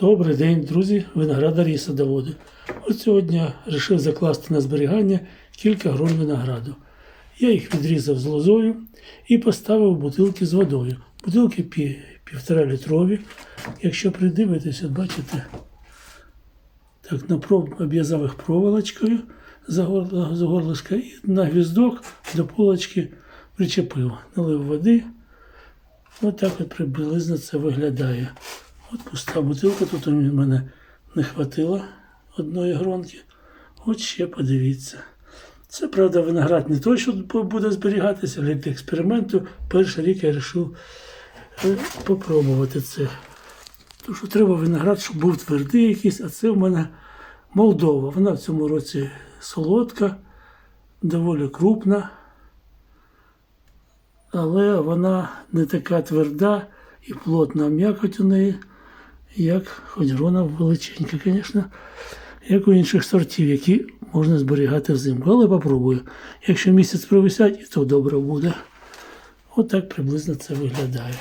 Добрий день, друзі, виноградарі і садоводи. От сьогодні вирішив закласти на зберігання кілька грон винограду. Я їх відрізав з лозою і поставив бутилки з водою. Бутилки пі, півтора літрові. Якщо придивитися, бачите, так на проб обв'язав їх проволочкою за горлышко і на гвіздок до полочки причепив, налив води. Ось так от приблизно це виглядає. От пуста бутилка, тут у мене не хватило одної гронки. От ще подивіться. Це, правда, виноград не той, що буде зберігатися, але для експерименту перший рік я вирішив е, попробувати це. Тому що треба виноград, щоб був твердий якийсь, а це в мене Молдова. Вона в цьому році солодка, доволі крупна, але вона не така тверда і плотна м'якоть у неї, як хоч грона величенька, звісно, як у інших сортів, які можна зберігати взимку. Але попробую. Якщо місяць провисять, і то добре буде. Отак приблизно це виглядає.